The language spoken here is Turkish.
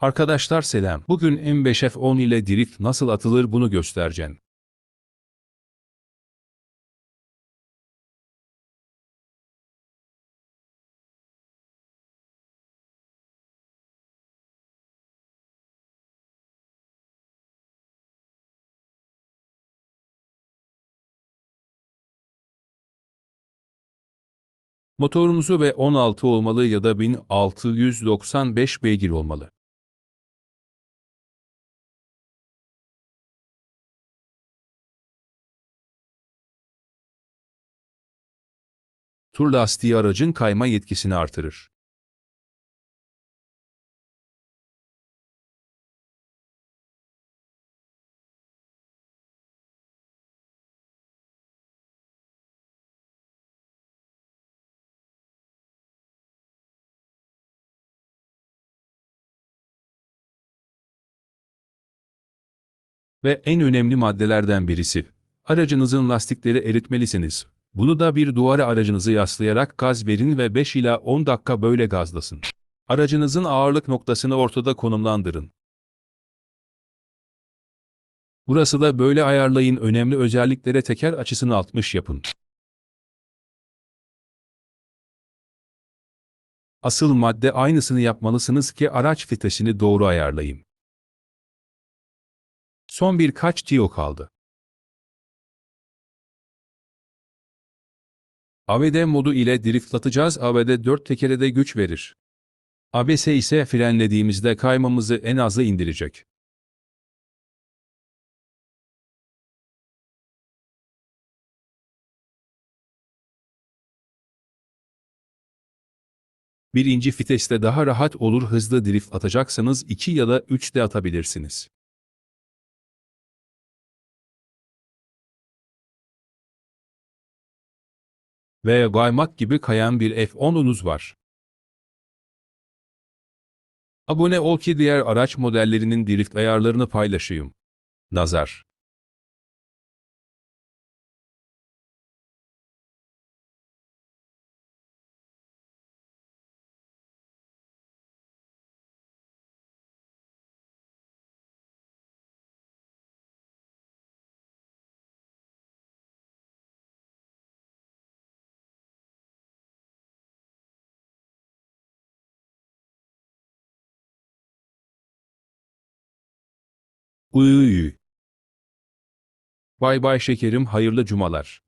Arkadaşlar selam. Bugün M5F10 ile drift nasıl atılır bunu göstereceğim. Motorunuzu ve 16 olmalı ya da 1695 beygir olmalı. Tur lastiği aracın kayma yetkisini artırır. Ve en önemli maddelerden birisi, aracınızın lastikleri eritmelisiniz. Bunu da bir duvara aracınızı yaslayarak gaz verin ve 5 ila 10 dakika böyle gazlasın. Aracınızın ağırlık noktasını ortada konumlandırın. Burası da böyle ayarlayın önemli özelliklere teker açısını 60 yapın. Asıl madde aynısını yapmalısınız ki araç vitesini doğru ayarlayın. Son birkaç tiyo kaldı. ABD modu ile driftlatacağız. ABD 4 tekere de güç verir. ABS ise frenlediğimizde kaymamızı en aza indirecek. Birinci viteste daha rahat olur hızlı drift atacaksanız 2 ya da 3 de atabilirsiniz. Ve kaymak gibi kayan bir F10'unuz var. Abone ol ki diğer araç modellerinin drift ayarlarını paylaşayım. Nazar. Uyuyu. Bay bay şekerim hayırlı cumalar.